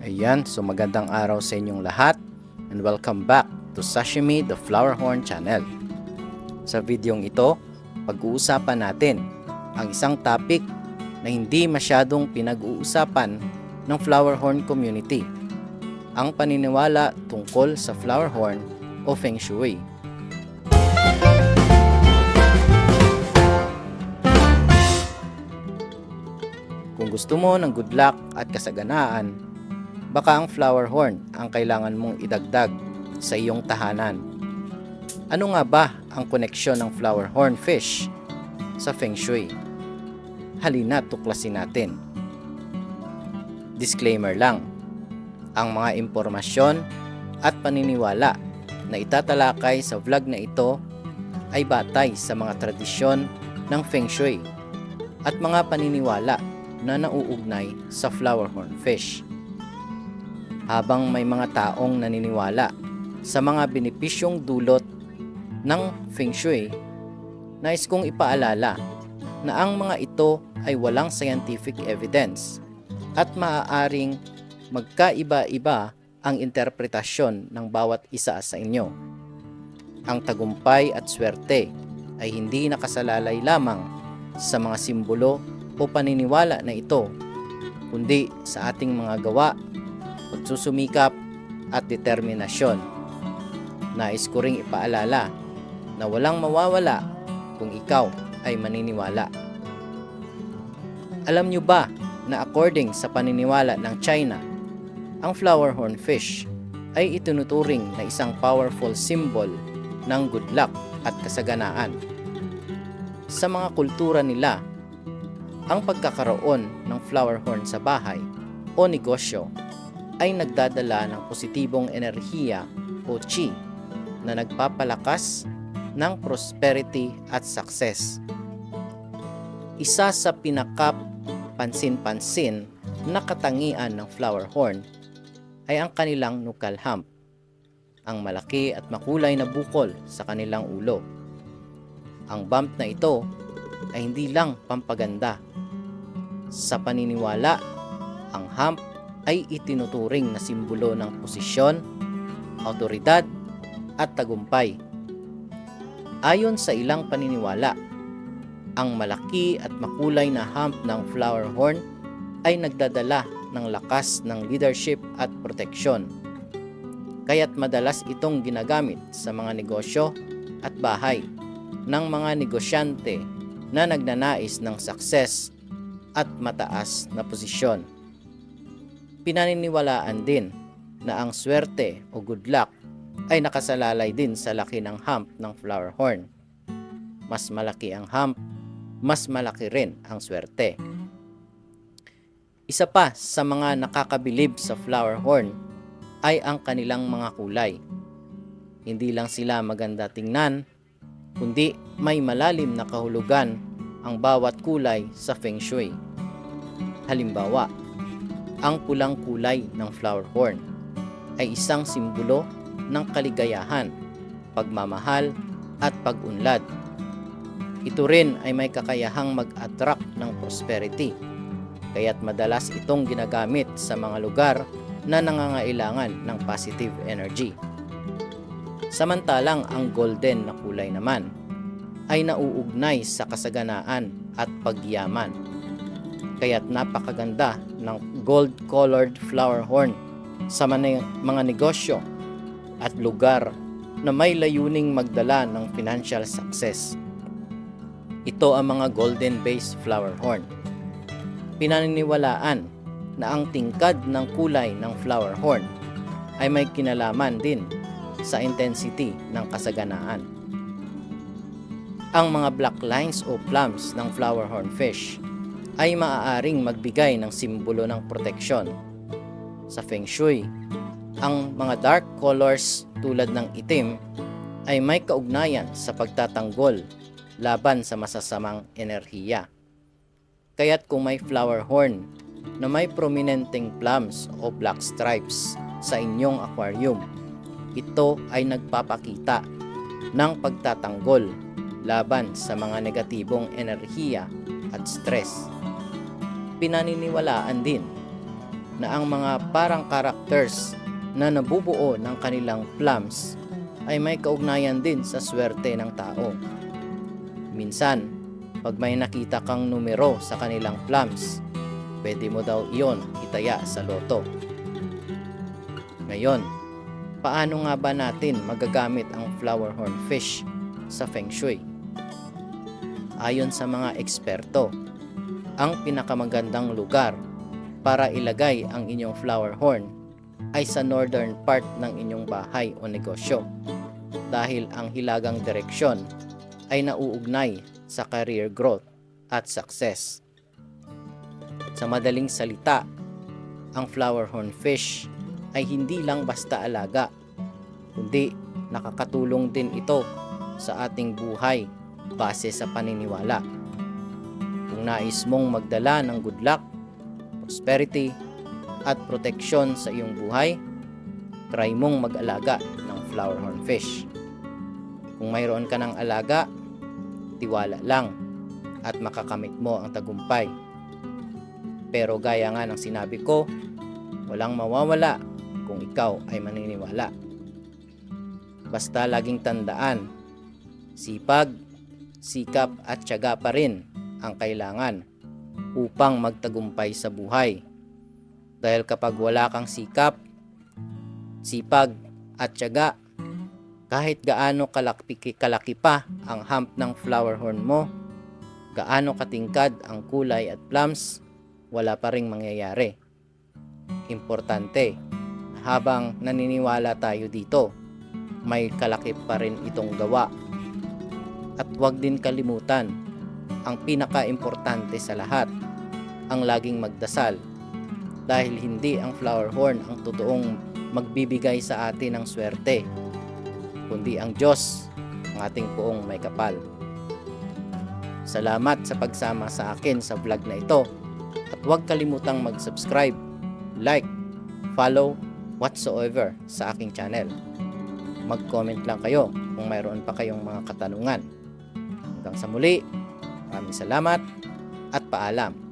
Ayan, so magandang araw sa inyong lahat and welcome back to Sashimi the Flower Horn Channel. Sa videong ito, pag-uusapan natin ang isang topic na hindi masyadong pinag-uusapan ng flower horn community. Ang paniniwala tungkol sa flower horn o Feng Shui. Kung gusto mo ng good luck at kasaganaan, baka ang flower horn ang kailangan mong idagdag sa iyong tahanan. Ano nga ba ang koneksyon ng flower horn fish sa Feng Shui? Halina tuklasin natin. Disclaimer lang, ang mga impormasyon at paniniwala na itatalakay sa vlog na ito ay batay sa mga tradisyon ng Feng Shui at mga paniniwala na nauugnay sa flower horn fish. Habang may mga taong naniniwala sa mga benepisyong dulot ng Feng Shui, nais kong ipaalala na ang mga ito ay walang scientific evidence at maaaring magkaiba-iba ang interpretasyon ng bawat isa sa inyo. Ang tagumpay at swerte ay hindi nakasalalay lamang sa mga simbolo o paniniwala na ito, kundi sa ating mga gawa, pagsusumikap at determinasyon. Nais ko ring ipaalala na walang mawawala kung ikaw ay maniniwala. Alam nyo ba na according sa paniniwala ng China, ang flower horn fish ay itinuturing na isang powerful symbol ng good luck at kasaganaan. Sa mga kultura nila, ang pagkakaroon ng flower horn sa bahay o negosyo ay nagdadala ng positibong enerhiya o chi na nagpapalakas ng prosperity at success. Isa sa pinakap pansin-pansin na katangian ng flower horn ay ang kanilang nukal hump, ang malaki at makulay na bukol sa kanilang ulo. Ang bump na ito ay hindi lang pampaganda. Sa paniniwala, ang hump ay itinuturing na simbolo ng posisyon, autoridad at tagumpay. Ayon sa ilang paniniwala, ang malaki at makulay na hump ng flower horn ay nagdadala ng lakas ng leadership at proteksyon. Kaya't madalas itong ginagamit sa mga negosyo at bahay ng mga negosyante na nagnanais ng success at mataas na posisyon. Pinaniniwalaan din na ang swerte o good luck ay nakasalalay din sa laki ng hump ng flower horn. Mas malaki ang hump, mas malaki rin ang swerte. Isa pa sa mga nakakabilib sa flower horn ay ang kanilang mga kulay. Hindi lang sila maganda tingnan, kundi may malalim na kahulugan ang bawat kulay sa Feng Shui. Halimbawa, ang pulang kulay ng flower horn ay isang simbolo ng kaligayahan, pagmamahal at pag-unlad. Ito rin ay may kakayahang mag-attract ng prosperity, kaya't madalas itong ginagamit sa mga lugar na nangangailangan ng positive energy. Samantalang ang golden na kulay naman ay nauugnay sa kasaganaan at pagyaman. Kaya't napakaganda ng gold-colored flower horn sa mga negosyo at lugar na may layuning magdala ng financial success. Ito ang mga golden-based flower horn. Pinaniniwalaan na ang tingkad ng kulay ng flower horn ay may kinalaman din sa intensity ng kasaganaan. Ang mga black lines o plums ng flower horn fish ay maaaring magbigay ng simbolo ng proteksyon. Sa Feng Shui, ang mga dark colors tulad ng itim ay may kaugnayan sa pagtatanggol laban sa masasamang enerhiya. Kaya't kung may flower horn na may prominenteng plums o black stripes sa inyong aquarium, ito ay nagpapakita ng pagtatanggol laban sa mga negatibong enerhiya at stress. Pinaniniwalaan din na ang mga parang characters na nabubuo ng kanilang plums ay may kaugnayan din sa swerte ng tao. Minsan, pag may nakita kang numero sa kanilang plums, pwede mo daw iyon itaya sa loto. Ngayon, paano nga ba natin magagamit ang flower horn fish sa Feng Shui? Ayon sa mga eksperto, ang pinakamagandang lugar para ilagay ang inyong flower horn ay sa northern part ng inyong bahay o negosyo. Dahil ang hilagang direksyon ay nauugnay sa career growth at success. Sa madaling salita, ang flower horn fish ay hindi lang basta alaga, kundi nakakatulong din ito sa ating buhay base sa paniniwala. Kung nais mong magdala ng good luck, prosperity, at proteksyon sa iyong buhay, try mong mag-alaga ng flower horn fish. Kung mayroon ka ng alaga, tiwala lang at makakamit mo ang tagumpay. Pero gaya nga ng sinabi ko, walang mawawala kung ikaw ay maniniwala. Basta laging tandaan, sipag, sikap at tiyaga pa rin ang kailangan upang magtagumpay sa buhay. Dahil kapag wala kang sikap, sipag at tiyaga, kahit gaano kalaki, kalaki pa ang hump ng flower horn mo, gaano katingkad ang kulay at plums, wala pa ring mangyayari. Importante, habang naniniwala tayo dito, may kalaki pa rin itong gawa. At huwag din kalimutan, ang pinaka-importante sa lahat, ang laging magdasal. Dahil hindi ang flower horn ang totoong magbibigay sa atin ng swerte, kundi ang Diyos, ang ating poong may kapal. Salamat sa pagsama sa akin sa vlog na ito at huwag kalimutang mag-subscribe, like, follow, whatsoever sa aking channel. Mag-comment lang kayo kung mayroon pa kayong mga katanungan. Hanggang sa muli, maraming salamat at paalam.